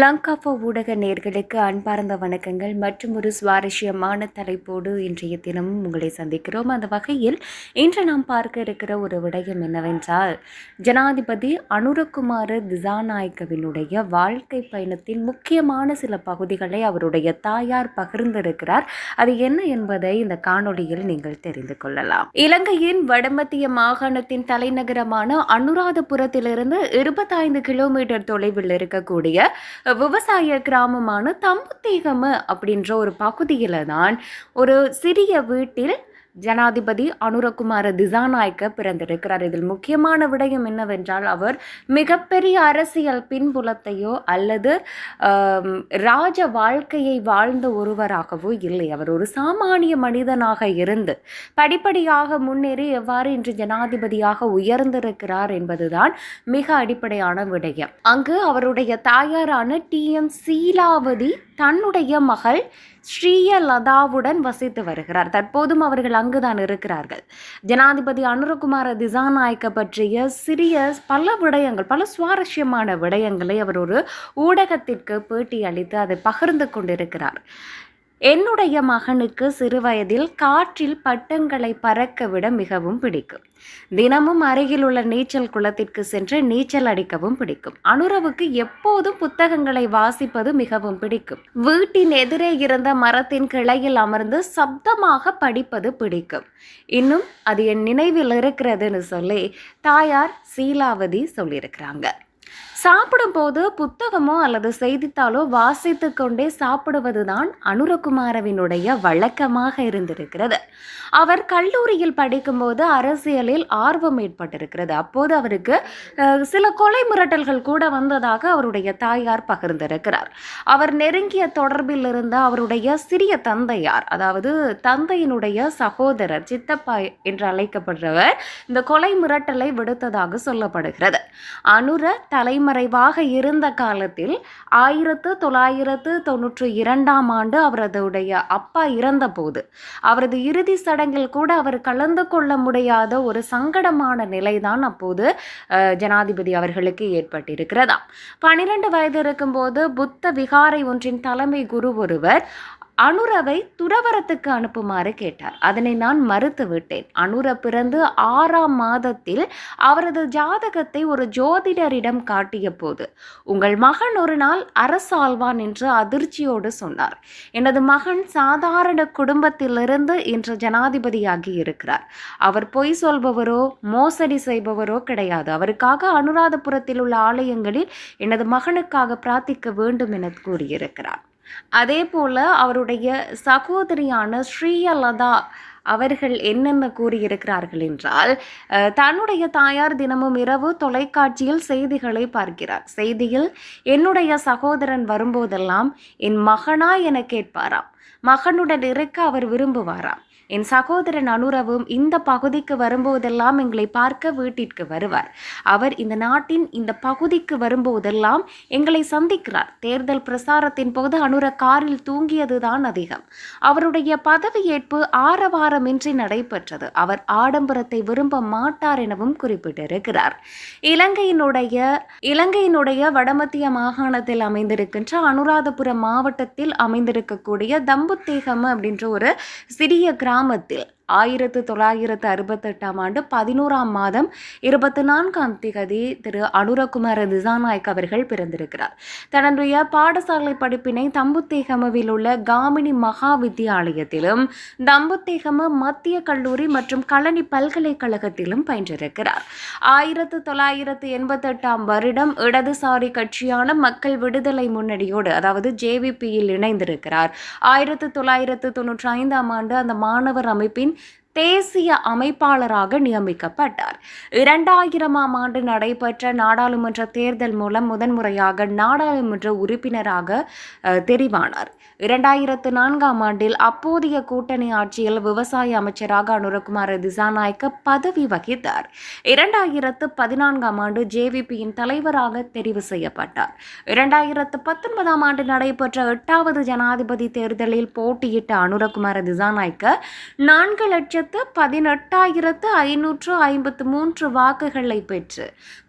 லங்காபோ ஊடக நேர்களுக்கு அன்பார்ந்த வணக்கங்கள் மற்றும் ஒரு சுவாரஸ்யமான தலைப்போடு இன்றைய தினமும் உங்களை சந்திக்கிறோம். அந்த வகையில் இன்று நாம் பார்க்க இருக்கிற ஒரு விடயம் என்னவென்றால் ஜனாதிபதி அனுரகுமார திசாநாயக்கவினுடைய வாழ்க்கை பயணத்தின் முக்கியமான சில பகுதிகளை அவருடைய தாயார் பகிர்ந்திருக்கிறார். அது என்ன என்பதை இந்த காணொளியில் நீங்கள் தெரிந்து கொள்ளலாம். இலங்கையின் வடமத்திய மாகாணத்தின் தலைநகரமான அனுராதபுரத்திலிருந்து இருபத்தைந்து கிலோமீட்டர் தொலைவில் இருக்கக்கூடிய விவசாய கிராமமான தம்புத்தேகம அப்படின்ற ஒரு பகுதியில் தான் ஒரு சிறிய வீட்டில் ஜனாதிபதி அனுரகுமார திசாநாயக்க பிறந்திருக்கிறார். இதில் முக்கியமான விடயம் என்னவென்றால் அவர் மிகப்பெரிய அரசியல் பின்புலத்தையோ அல்லது ராஜ வாழ்க்கையை வாழ்ந்த ஒருவராகவோ இல்லை. அவர் ஒரு சாமானிய மனிதனாக இருந்து படிப்படியாக முன்னேறி எவ்வாறு இன்று ஜனாதிபதியாக உயர்ந்திருக்கிறார் என்பதுதான் மிக அடிப்படையான விடயம். அங்கு அவருடைய தாயாரான டி. எம். சீலாவதி தன்னுடைய மகள் ஸ்ரீயலதாவுடன் வசித்து வருகிறார். தற்போதும் அவர்கள் அங்குதான் இருக்கிறார்கள். ஜனாதிபதி அனுரகுமார திசாநாயக்க பற்றிய சிறிய பல விடயங்கள் பல சுவாரஸ்யமான விடயங்களை அவர் ஒரு ஊடகத்திற்கு பேட்டி அளித்து அதை பகிர்ந்து கொண்டிருக்கிறார். என்னுடைய மகனுக்கு சிறுவயதில் காற்றில் பட்டங்களை பறக்க விட மிகவும் பிடிக்கும். தினமும் அருகில் உள்ள நீச்சல் குளத்திற்கு சென்று நீச்சல் அடிக்கவும் பிடிக்கும். அனுரவுக்கு எப்போதும் புத்தகங்களை வாசிப்பது மிகவும் பிடிக்கும். வீட்டின் எதிரே இருந்த மரத்தின் கிளையில் அமர்ந்து சப்தமாக படிப்பது பிடிக்கும். இன்னும் அது என் நினைவில் இருக்கிறதுன்னு சொல்லி தாயார் சீலாவதி சொல்லியிருக்கிறாங்க. சாப்பிடும்போது புத்தகமோ அல்லது செய்தித்தாளோ வாசித்து கொண்டே சாப்பிடுவதுதான் அனுரகுமாரவினுடைய வழக்கமாக இருந்திருக்கிறது. அவர் கல்லூரியில் படிக்கும்போது அரசியலில் ஆர்வம் ஏற்பட்டிருக்கிறது. அப்போது அவருக்கு சில கொலை மிரட்டல்கள் கூட வந்ததாக அவருடைய தாயார் பகிர்ந்திருக்கிறார். அவர் நெருங்கிய தொடர்பில் இருந்த அவருடைய சிறிய தந்தையார் அதாவது தந்தையினுடைய சகோதரர் சித்தப்பா என்று அழைக்கப்படுறவர் இந்த கொலை மிரட்டலை விடுத்ததாக சொல்லப்படுகிறது. அனுர தலைமறைவாக இருந்த காலத்தில் ஆயிரத்து தொள்ளாயிரத்து தொன்னூற்றி இரண்டாம் ஆண்டு அவரதுடைய அப்பா இறந்தபோது அவரது இறுதி சடங்கில் கூட அவர் கலந்து கொள்ள முடியாத ஒரு சங்கடமான நிலைதான் அப்போது ஜனாதிபதி அவர்களுக்கு ஏற்பட்டிருக்கிறதாம். பனிரெண்டு வயது இருக்கும்போது புத்த விகாரை ஒன்றின் தலைமை குரு ஒருவர் அனுரவை துறவரத்துக்கு அனுப்புமாறு கேட்டார். அதனை நான் மறுத்து விட்டேன். அனுர பிறந்து ஆறாம் மாதத்தில் அவரது ஜாதகத்தை ஒரு ஜோதிடரிடம் காட்டிய போது உங்கள் மகன் ஒரு நாள் அரசாழ்வான் என்று அதிர்ச்சியோடு சொன்னார். எனது மகன் சாதாரண குடும்பத்திலிருந்து இன்று ஜனாதிபதியாகி இருக்கிறார். அவர் பொய் சொல்பவரோ மோசடி செய்பவரோ கிடையாது. அவருக்காக அனுராதபுரத்தில் உள்ள ஆலயங்களில் எனது மகனுக்காக பிரார்த்திக்க வேண்டும் என கூறியிருக்கிறார். அதே போல அவருடைய சகோதரியான ஸ்ரீயலதா அவர்கள் என்னென்ன கூறியிருக்கிறார்கள் என்றால் தன்னுடைய தாயார் தினமும் இரவு தொலைக்காட்சியில் செய்திகளை பார்க்கிறார். செய்தியில் என்னுடைய சகோதரன் வரும்போதெல்லாம் என் மகனா என கேட்பாராம். மகனுடன் இருக்க அவர் விரும்புவாராம். என் சகோதரன் அனுரவும் இந்த பகுதிக்கு வரும்போதெல்லாம் எங்களை பார்க்க வீட்டிற்கு வருவார். அவர் இந்த நாட்டின் இந்த பகுதிக்கு வரும்போதெல்லாம் எங்களை சந்திக்கிறார். தேர்தல் பிரசாரத்தின் போது அனுர காரில் தூங்கியதுதான் அதிகம். அவருடைய பதவியேற்பு ஆரவாரமின்றி நடைபெற்றது. அவர் ஆடம்பரத்தை விரும்ப மாட்டார் எனவும் குறிப்பிட்டிருக்கிறார். இலங்கையினுடைய இலங்கையினுடைய வடமத்திய மாகாணத்தில் அமைந்திருக்கின்ற அனுராதபுரம் மாவட்டத்தில் அமைந்திருக்கக்கூடிய தம்புத்தேகம் அப்படின்ற ஒரு சிறிய கிராமத்தில் ஆயிரத்து தொள்ளாயிரத்து அறுபத்தெட்டாம் ஆண்டு பதினோராம் மாதம் இருபத்தி நான்காம் திகதி திரு அனுரகுமார திசாநாயக் அவர்கள் பிறந்திருக்கிறார். தன்னுடைய பாடசாலை படிப்பினை தம்புத்தேகமவில் உள்ள காமினி மகா வித்தியாலயத்திலும் தம்புத்தேகம மத்திய கல்லூரி மற்றும் கலனி பல்கலைக்கழகத்திலும் பயின்றிருக்கிறார். ஆயிரத்து தொள்ளாயிரத்து எண்பத்தெட்டாம் வருடம் இடதுசாரி கட்சியான மக்கள் விடுதலை முன்னணியோடு அதாவது ஜேவிபியில் இணைந்திருக்கிறார். ஆயிரத்து தொள்ளாயிரத்து தொன்னூற்றி ஐந்தாம் ஆண்டு அந்த மாணவர் அமைப்பின் தேசிய அமைப்பாளராக நியமிக்கப்பட்டார். இரண்டாயிரமாம் ஆண்டு நடைபெற்ற நாடாளுமன்ற தேர்தல் மூலம் முதன்முறையாக நாடாளுமன்ற உறுப்பினராக தெரிவானார். இரண்டாயிரத்து நான்காம் ஆண்டில் அப்போதைய கூட்டணி ஆட்சியில் விவசாய அமைச்சராக அனுரகுமார திசாநாயக்க பதவி வகித்தார். இரண்டாயிரத்து பதினான்காம் ஆண்டு ஜேவிபியின் தலைவராக தெரிவு செய்யப்பட்டார். இரண்டாயிரத்து பத்தொன்பதாம் ஆண்டு நடைபெற்ற எட்டாவது ஜனாதிபதி தேர்தலில் போட்டியிட்ட அனுரகுமார திசாநாயக்க நான்கு லட்சம் லட்சத்து பதினெட்டாயிரத்து ஐநூற்று ஐம்பத்து மூன்று வாக்குகளை பெற்று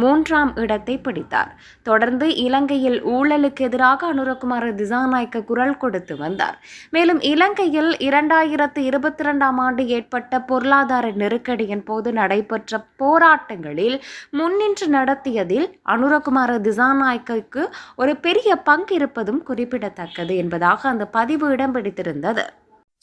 மூன்றாம் இடத்தை பிடித்தார். தொடர்ந்து இலங்கையில் ஊழலுக்கு எதிராக அனுரகுமார திசாநாயக்க குரல் கொடுத்து வந்தார். மேலும் இலங்கையில் இரண்டாயிரத்து இருபத்தி இரண்டாம் ஆண்டு ஏற்பட்ட பொருளாதார நெருக்கடியின் போது நடைபெற்ற போராட்டங்களில் முன்னின்று நடத்தியதில் அனுரகுமார திசாநாயக்கு ஒரு பெரிய பங்கு இருப்பதும் குறிப்பிடத்தக்கது என்பதாக அந்த பதிவு இடம் பிடித்திருந்தது.